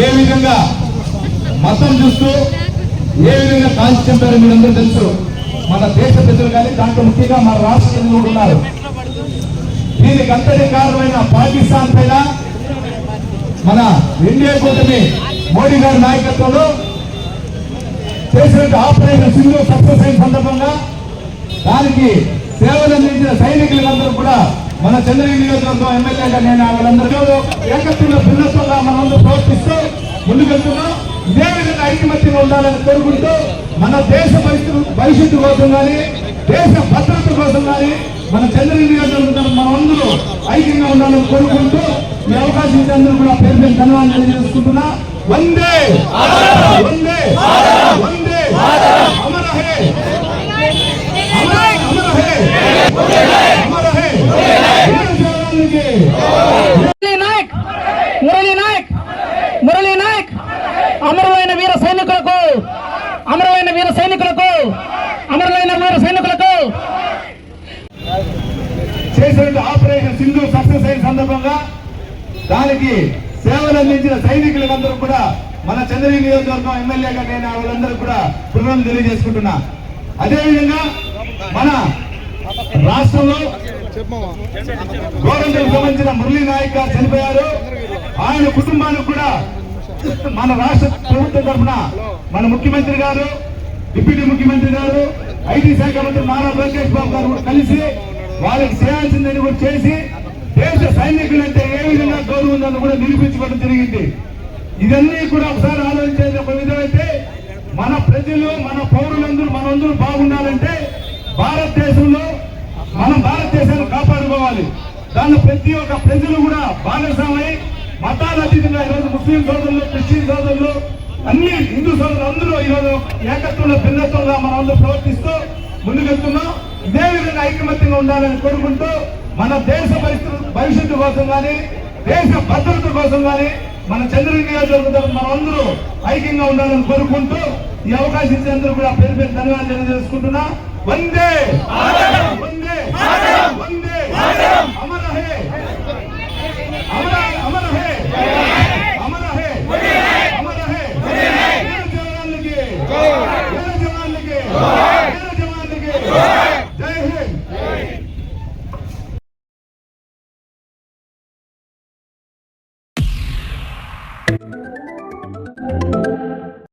ఏ విధంగా మతం చూస్తూ ఏ విధంగా కాంచారో మీరందరూ తెలుసు. మన దేశ ప్రజలు కానీ దాంట్లో ముఖ్యంగా మన రాష్ట్రం ఉన్నారు. దీనికి అంతటి కారణమైన పాకిస్తాన్ పైన మన ఇండియా కూటమి మోడీ గారి నాయకత్వంలో చేసినట్టు ఆపరేషన్ సింధు సక్సెస్ అయిన సందర్భంగా దానికి సేవలు అందించిన సైనికులందరూ కూడా మన చంద్రగిరి నియోజకవర్గం ఎమ్మెల్యేగా నేను వాళ్ళందరూ ఏకత్వంలో భిన్నత్వంగా మనందరూ ప్రవర్తిస్తూ ముందుకెళ్తున్నాం ఇదే విధంగా ఐకమత్యంగా ఉండాలని కోరుకుంటూ మన దేశ పరిస్థితులు భవిష్యత్తు కోసం కానీ దేశ భద్రత కోసం కానీ మన చంద్రగిరి నియోజకవర్గం మనందరూ ఐక్యంగా ఉండాలని కోరుకుంటూ ఈ అవకాశం ఇచ్చేందుకు కూడా పేరు పేరు ధన్యవాదాలు తెలియజేసుకుంటున్నా. వందే వందే వందే అమర హే! అమర హే! అమర హే! మురళీ నాయక్! మురళీ నాయక్! మురళీ నాయక్! అమరులైన వీర సైనికులకు! అమరులైన వీర సైనికులకు! అమరులైన వీర సైనికులకు! ఆపరేషన్ సింధు సక్సెస్ అయిన సందర్భంగా దానికి సేవలు అందించిన సైనికులందరూ కూడా మన చంద్రగిరి నియోజకవర్గం ఎమ్మెల్యేగా నేను వాళ్ళందరూ కూడా పునరం తెలియజేసుకుంటున్నా. అదేవిధంగా మన రాష్ట్రంలో గోరంట్లకు సంబంధించిన మురళీ నాయక్ గారు చనిపోయారు. ఆయన కుటుంబానికి కూడా మన రాష్ట్ర ప్రభుత్వం తరఫున మన ముఖ్యమంత్రి గారు డిప్యూటీ ముఖ్యమంత్రి గారు ఐటీ శాఖ మంత్రి నారా లోకేష్ బాబు గారు కూడా కలిసి వాళ్ళకి చేయాల్సిందని కూడా చేసి దేశ సైనికులంటే ఏ ఉందని కూడా నిరూపించుకోవడం జరిగింది. ఇదన్నీ కూడా ఒకసారి ఆలోచించేది ఒక విధమైతే మన ప్రజలు మన పౌరులందరూ మనందరూ బాగుండాలంటే భారతదేశంలో మనం భారతదేశాన్ని కాపాడుకోవాలి. దాన్ని ప్రతి ఒక్క ప్రజలు కూడా భాగస్వామై మతాల అతీతంగా ఈరోజు ముస్లిం సోదరులు క్రిస్టియన్ సోదరులు అన్ని హిందూ సోదరులు అందరూ ఈరోజు ఏకత్వంలో భిన్నత్వంగా మనం అందరూ ప్రవర్తిస్తూ ముందుకెళ్తున్నాం. ఇదే విధంగా ఐకమత్యంగా ఉండాలని కోరుకుంటూ మన దేశ పరిస్థితి భవిష్యత్తు కోసం కానీ దేశ భద్రత కోసం కానీ మన చంద్రగిరి నియోజకవర్గం మనం అందరూ ఐక్యంగా ఉండాలని కోరుకుంటూ ఈ అవకాశం ఇచ్చినందుకు కూడా పేరు పేరు ధన్యవాదాలు తెలియజేసుకుంటున్నా. వందే వందే వందే అమర హే అమర అమర హే అమర హే అమర హే జవాన్లకి జవాన్లకి!